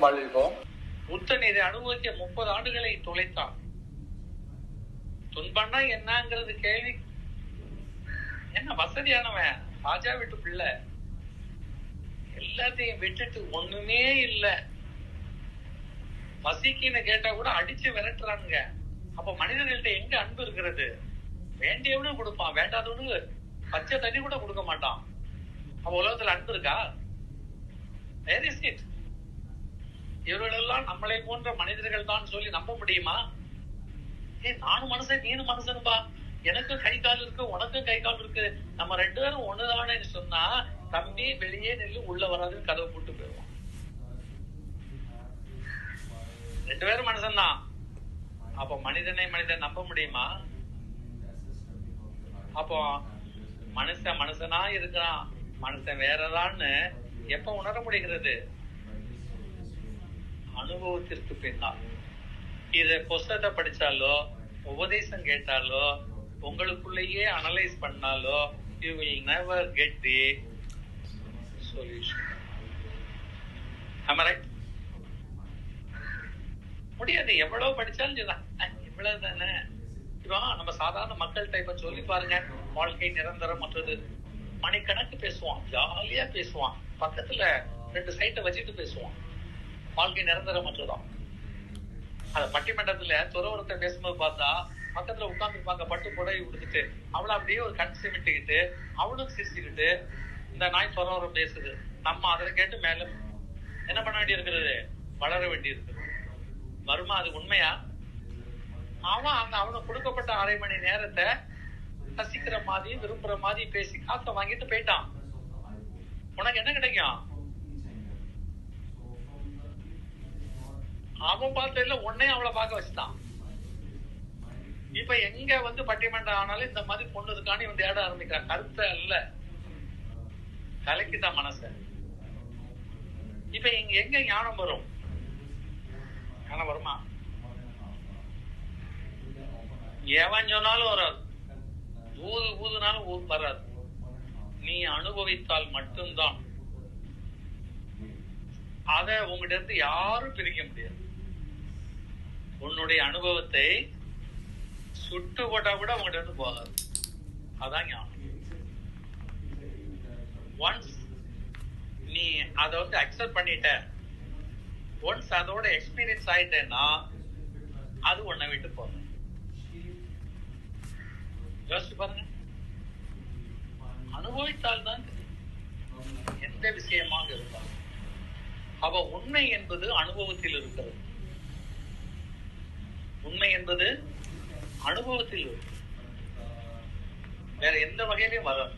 வையகம் வாழ்கிறோம் புத்தன் இதை அனுபவிக்க முப்பது ஆண்டுகளை தொலைத்தான். துன்பம்னா என்னங்கிறது கேள்வி. என்ன வசதியானவன்? ராஜா வீட்டு பிள்ளை. எல்லாத்தையும் விட்டுட்டு ஒண்ணுமே இல்ல. பசிக்குன்னு கேட்டா கூட அடிச்சு விரட்டுறானுங்க. அப்ப மனிதர்கள்ட்ட எங்க அன்பு இருக்கிறது? வேண்டியவனும் கொடுப்பான் வேண்டாதவனு பச்சை தண்ணி கூட கொடுக்க மாட்டான். அப்ப உலகத்துல அன்பு இருக்கா? வேர் இஸ் இட் இவர்களெல்லாம் நம்மளை போன்ற மனிதர்கள் தான் சொல்லி நம்ப முடியுமா? ஏ நானும் மனுஷன் நீனும் மனுஷனுப்பா எனக்கும் கை கால் இருக்கு உனக்கும் கை கால் இருக்கு. நம்ம ரெண்டு பேரும் ஒண்ணுதானேன்னு சொன்னா தம்பி வெளியே நெல்லு உள்ள வராதுன்னு கதவை போட்டு போயிடுவான் ரெண்டு பேரும் மனுஷன்தான். அப்ப மனிதனை மனிதன் நம்ப முடியுமா? அப்போ மனுஷன் மனுஷனா இருக்கிறான். மனுஷன் வேறதான்னு எப்ப உணர முடிகிறது? அனுபவத்திற்கு பின்னால். இத புஸ்தகத்தை படிச்சாலோ உபதேசம் கேட்டாலோ உங்களுக்குள்ளேயே அனலைஸ் பண்ணாலோ you will never get the solution right முடியாது. எவ்வளவு படிச்சாலும் இவ்வளவு தானே இப்போ நம்ம சாதாரண மக்கள் டைப்ப சொல்லி பாருங்க. வாழ்க்கை நிரந்தரம் மற்றது. மணிக்கணக்கு பேசுவான். ஜாலியா பேசுவான். பக்கத்துல ரெண்டு சைட்டை வச்சுட்டு பேசுவான். வாழ்க்கை நிரந்தரம் மற்றதான் அந்த பட்டிமன்றத்துல துறவரத்தை பேசும்போது பார்த்தா பக்கத்துல உட்கார்ந்துருப்பாங்க பட்டு புடவை விடுத்துட்டு அவளை அப்படியே ஒரு கண் சிமிட்டுக்கிட்டு அவளும் சிரிச்சுக்கிட்டு இந்த நாய் துறவரம் பேசுது. நம்ம அதை கேட்டு மேல என்ன பண்ண வேண்டி இருக்கிறது வளர வேண்டி இருக்குது வருமா அது உண்மையா? அவன் அந்த அவனுக்கு கொடுக்கப்பட்ட அரை மணி நேரத்தை ரசிக்கிற மாதிரி விரும்புற மாதிரி பேசி காசை வாங்கிட்டு போயிட்டான். உனக்கு என்ன கிடைக்கும்? அவன் பார்த்ததுல உன்னையும் அவளை பார்க்க வச்சுட்டான். இப்ப எங்க வந்து பட்டிமன்றம் ஆனாலும் இந்த மாதிரி பொண்ணு இருக்கான்னு இவன் தேட ஆரம்பிக்கிறான். கருத்தை அல்ல கலைக்குதான் மனச. இப்ப இங்க எங்க ஞானம் வரும்? ஞானம் வருமா? எவன் சொன்னாலும் வராது. ஊது ஊதுனாலும் ஊர் வராது. நீ அனுபவித்தால் மட்டும்தான். அத உங்ககிட்ட இருந்து யாரும் பிரிக்க முடியாது. உன்னுடைய அனுபவத்தை சுட்டு போட்டா கூட உங்ககிட்ட இருந்து போகாது. அதான் ஞானம். ஒன்ஸ் நீ அதை வந்து அக்செப்ட் பண்ணிட்ட ஒன்ஸ் அதோட எக்ஸ்பீரியன்ஸ் ஆயிட்டேன்னா அது உன்னை விட்டு போகும் யோசிச்சு பாருங்க. அனுபவித்தால் தான் எந்த விஷயமாக இருந்தாலும். அவ உண்மை என்பது அனுபவத்தில் இருக்கிறது. உண்மை என்பது அனுபவத்தில் வேற எந்த வகையிலையும் வராது.